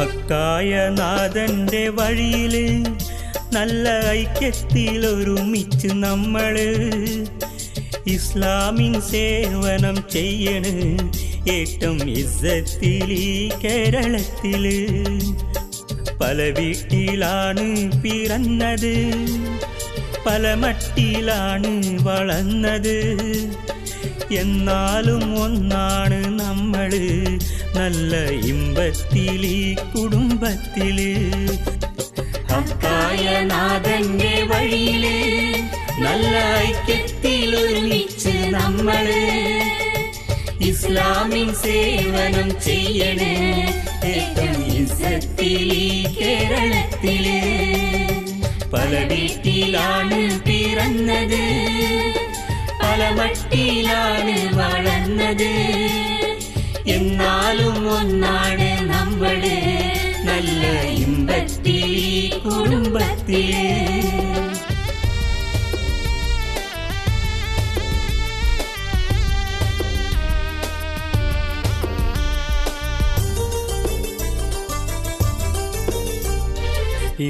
ഹക്കായ നാഥന്റെ വഴിയിൽ നല്ല ഐക്യത്തിൽ ഒരുമിച്ച് നമ്മൾ ഇസ്ലാമിൻ സേവനം ചെയ്യണ്. ഏറ്റവും ഇസ്സത്തിൽ ഈ കേരളത്തിൽ പല വീട്ടിലാണ് പിറന്നത് പല മട്ടിലാണ് വളർന്നത്. എന്നാലും ഒന്നാണ് നമ്മൾ നല്ല ഇമ്പത്തിലീ കുടുംബത്തിൽ ഹക്കായ നാഥന്റെ വഴിയിൽ നല്ല ഐക്യത്തിൽ ഒരുമിച്ച് നമ്മൾ. ഇസ്ലാമിൻ സേവനം ചെയ്യണേ ഏറ്റവും ഇസത്തിലീ കേരളത്തിൽ. പല വീട്ടിലാണ് പിറന്നത് പല മട്ടിലാണ് ഒന്നാണ് നമ്മൾ. നല്ല ഇമ്പത്തി കുടുംബത്തിൽ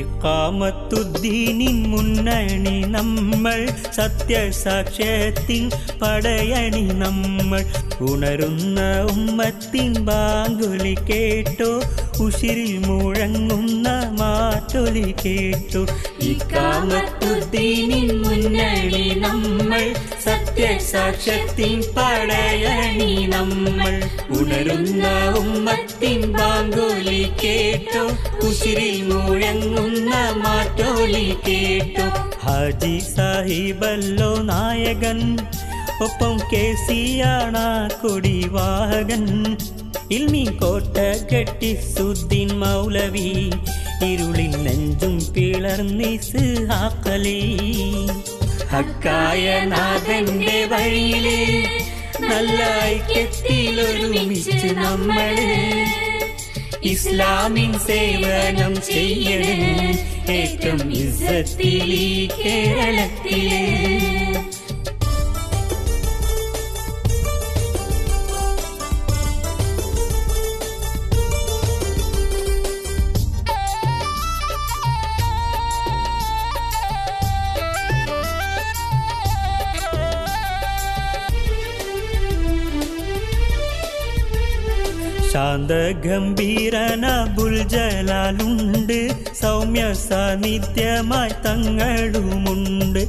ഇക്കാമത്തുദ്ദീനിൻ മുന്നണി നമ്മൾ സത്യസാക്ഷ്യത്തിൻ പടയണി നമ്മൾ. ഉണരുന്ന ഉമ്മത്തിൻ ബാങ്കുലി കേട്ടോ. ഉശിരിൽ മുഴങ്ങുന്ന മാറ്റൊലി കേട്ടു. ഇക്കാമത്തുദ്ദീനിൻ മുന്നണി നമ്മൾ സത്യസാക്ഷ്യത്തിൻ പടയണി നമ്മൾ. ഉണരുന്ന ഉമ്മത്തിൻ ബാങ്കുലി കേട്ടോ. ഉശിരിൽ മുഴങ്ങുന്ന മാറ്റോലി കേട്ടോ. ഹാജി സാഹിബല്ലോ നായകൻ ഒപ്പം കെ സിയാണ കൊടിവാഹകൻ. ഇൽമി കോട്ട കെട്ടി സുദ്ദീൻ മൗലവി ഇരുളിൽ നെഞ്ചും പിളർന്നിസ് ആക്കലി. ഹക്കായ നാഥന്റെ വഴിയിൽ നല്ല ഐക്യത്തിൽ നമ്മൾ ഇസ്ലാമിൻ സേവനം ചെയ്യണേ. ഏറ്റവും ഇസ്സത്തിൽ കേരളത്തിലേ കേരളത്തിൽ ശാന്ത ഗംഭീരന ബുൽജലാലുണ്ട് സൗമ്യ സാന്നിധ്യമായി തങ്ങളുമുണ്ട്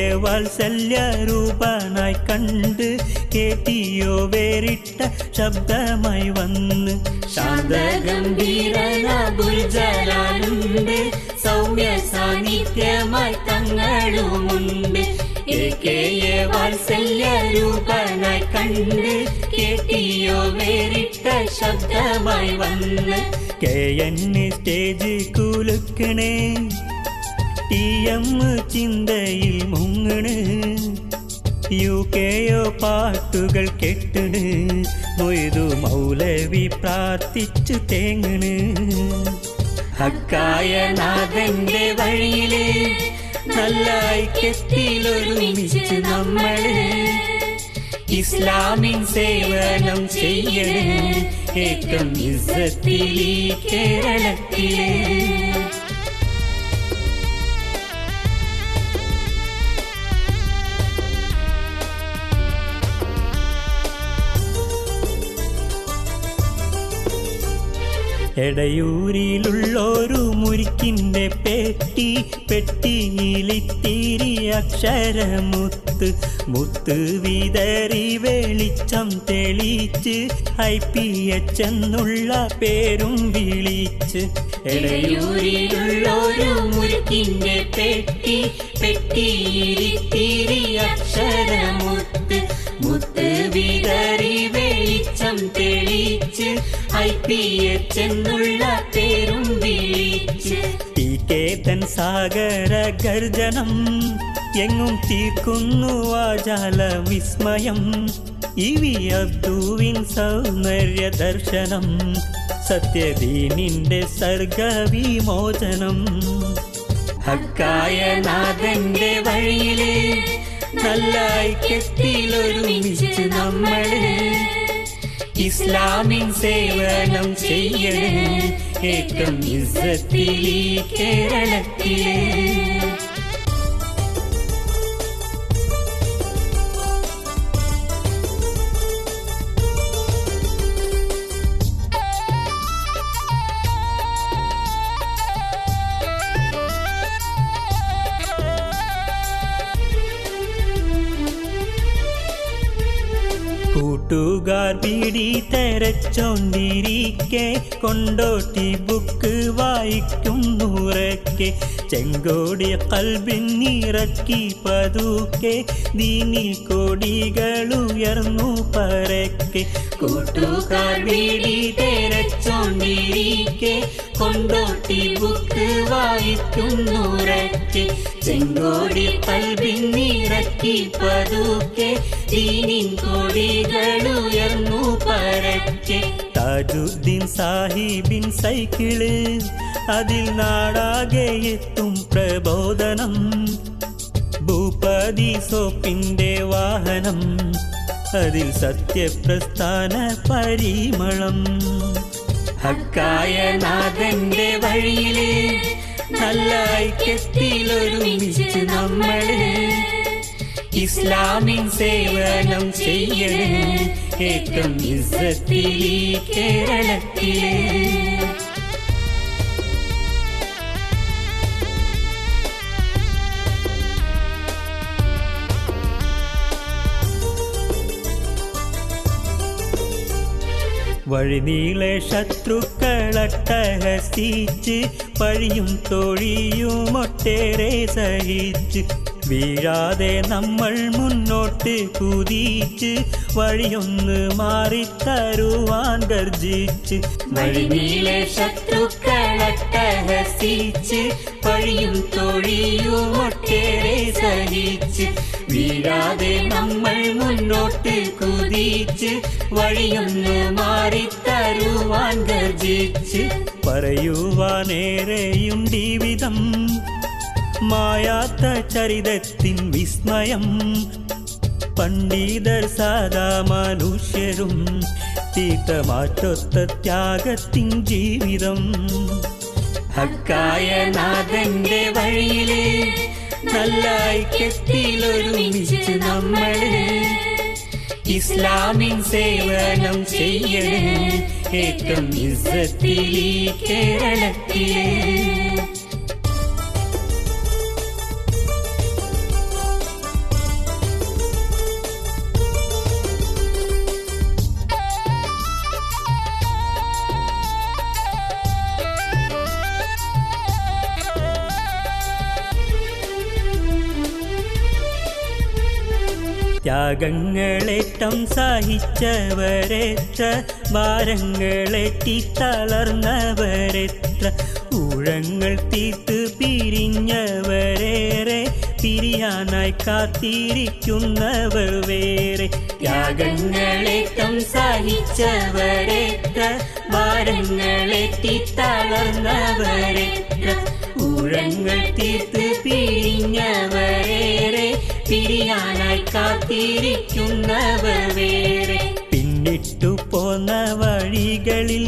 എ വാത്സല്യ രൂപനായി കണ്ട് കേട്ടിയോ വേറിട്ട ശബ്ദമായി വന്ന്. ശാന്ത ഗംഭീരന ബുൽജലാലുണ്ട് സൗമ്യ സാന്നിധ്യമായി തങ്ങളുമുണ്ട്. ചിന്തയിൽ മുങ്ങണ് യു കെയോ പാട്ടുകൾ കെട്ടണ് മൊയ്തു മൗലവി പ്രാർത്ഥിച്ചു തേങ്ങണ്. ഹക്കായ നാഥന്റെ വഴിയിൽ നല്ല ഐക്യത്തിൽ ഒരുമിച്ച് നമ്മൾ ഇസ്ലാമിൻ സേവനം ചെയ്യണേ. ഏറ്റവും ഇസ്സത്തിൽ ഈ കേരളത്തിൽ. എടയൂരിലുള്ളൊരു മുരിക്കിന്റെ പെട്ടി പെട്ടിയിലിത്തിരി അക്ഷരമുത്ത്. മുത്ത് വിതറി വെളിച്ചം തെളിച്ച് ഐ പി എച്ച് എന്നുള്ള പേരും വിളിച്ച്. എടയൂരിലുള്ളൊരു മുരിക്കിന്റെ പെട്ടി പെട്ടിയിലിത്തിരി അക്ഷരമുത്ത്. മുത്ത് വിതറി വെളിച്ചം തെളിച്ച് ഐ സാഗര ഗർജനം എങ്ങും തീർക്കുന്നു ആജാല വിസ്മയം. ഇ വി അബ്ദുവിൻ സൗന്ദര്യ ദർശനം സത്യദീനിന്റെ സർഗവിമോചനം. ഹക്കായ നാഥന്റെ വഴിയിലെ നല്ല നമ്മൾ ഇസ്ലാമിൻ സേവനം ചെയ്യണേ ഏറ്റവും ഇസ്സത്തിൽ ഈ കേരളത്തിലെ കൂട്ടുകാർ പിടി തെരച്ചോണ്ടിരിക്കെ കൊണ്ടോട്ടി ബുക്ക് വായിക്കും നൂറക്കെ. ചെങ്കോടി കൽബിൻ നിറക്കി പതുക്കെ ദീനിൽ കൊടികൾ ഉയർന്നു പരക്കെ. കൂട്ടുകാർ പിടി തെരച്ചോണ്ടിരിക്കെ കൊണ്ടോട്ടി ബുക്ക് വായിക്കുന്നുറക്കി നൂറക്കെ ചെങ്കോടി പൽവിൻ നിറക്കി പതുക്കെ. ദീനിൻ കോടികളുയർന്നു പരക്കെ. താജുദ്ദീൻ സാഹിബിൻ സൈക്കിൾ അതിൽ നാടാകെ എത്തും പ്രബോധനം. ഭൂപതി സോപ്പിന്റെ വാഹനം അതിൽ സത്യപ്രസ്ഥാന പരിമളം. ഹക്കായ നാഥന്റെ വഴിയിലെ നല്ല ഐക്യത്തിലൊരുമിച്ച് നമ്മൾ ഇസ്ലാമിൻ സേവനം ചെയ്യണേ. ഏറ്റവും ഇസ്സത്തിൽ കേരളത്തിലേ കേരളത്തിലെ. വഴിനീളെ ശത്രുക്കളട്ടഹസിച്ച് പഴിയും തൊഴിയും ഒട്ടേറെ സഹിച്ച്. വീഴാതെ നമ്മൾ മുന്നോട്ട് കുതിച്ച് വഴിയൊന്ന് മാറിത്തരുവാൻ ഗർജിച്ച്. വഴിനീളെ ശത്രുക്കളട്ടഹസിച്ച് പഴിയും തൊഴിയും ഒട്ടേറെ സഹിച്ച്. വീഴാതെ നമ്മൾ മുന്നോട്ട് കുതിച്ച് വഴിയൊന്ന് മാറിത്തരുവാൻ ഗർജിച്ച്. പറയുവാനേറെയും ജീവിതം മായാത്ത ചരിതത്തിൻ വിസ്മയം പണ്ഡിതർ സാധാ മനുഷ്യരും തീട്ടമാറ്റൊത്ത ത്യാഗത്തിൻ ജീവിതം. ഹക്കായ നാഥന്റെ വഴിയിൽ നല്ല ഐക്യത്തിലൊരുമിച്ച് നമ്മൾ ഇസ്ലാമിൻ സേവനം ചെയ്യണേ. ഏറ്റവും ഇസ്സത്തിൽ ഈ കേരളത്തിലെ. ത്യാഗങ്ങളേറ്റം സഹിച്ചവരെത്ര ഭാരങ്ങളേറ്റി തളർന്നവരെത്ര ഊഴങ്ങൾ തീർത്ത് പിരിഞ്ഞവരേറെ പിരിയാനായി കാത്തിരിക്കുന്നവർ വേറെ ത്യാഗങ്ങളേറ്റം സഹിച്ചവരെത്ര ഭാരങ്ങളേറ്റി തളർന്നവരെത്ര ഊഴങ്ങൾ തീർത്ത് പിരിഞ്ഞവരേറെ പിരിയാനായി കാത്തിരിക്കുന്നവർ വേറെ. പിന്നിട്ടു പോന്ന വഴികളിൽ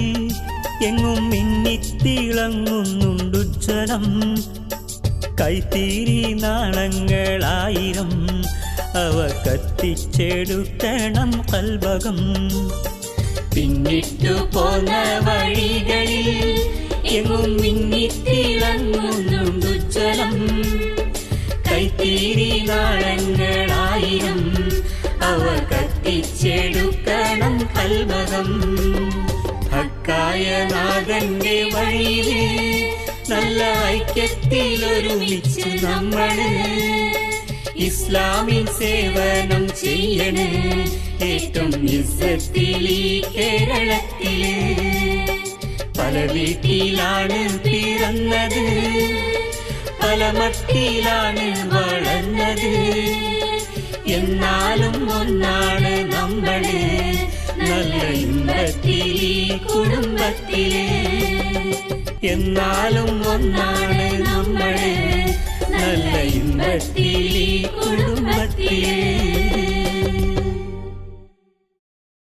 എങ്ങും മിന്നിത്തിളങ്ങുന്നുണ്ടുജ്വലം കൈത്തീരി നാളങ്ങളായിരം അവ കത്തിച്ചെടുക്കണം കൽഭകം. പിന്നിട്ടു പോന്ന വഴികളിൽ എങ്ങും മിന്നിത്തിളങ്ങുന്നുണ്ടുജ്വലം കൈത്തീരി നാളങ്ങളായിരം അവ കത്തിച്ചെടുക്കണം കൽമകം ഹക്കായ നാഥന്റെ വഴിയിൽ നല്ല ഐക്യത്തിലൊരുമിച്ച് നമ്മൾ. ഇസ്ലാമിൻ സേവനം ചെയ്യണേ ഏറ്റവും ഇസ്സത്തിൽ ഈ കേരളത്തിൽ. പല വീട്ടിലാണ് പിറന്നത്. പല മട്ടിലാണ് വളർന്നത് എന്നാലും ഒന്നാണ് നമ്മൾ നല്ല ഇമ്പത്തിലി കുടുംബത്തിൽ എന്നാലും ഒന്നാണ് നമ്മൾ നല്ല ഇമ്പത്തിലി കുടുംബ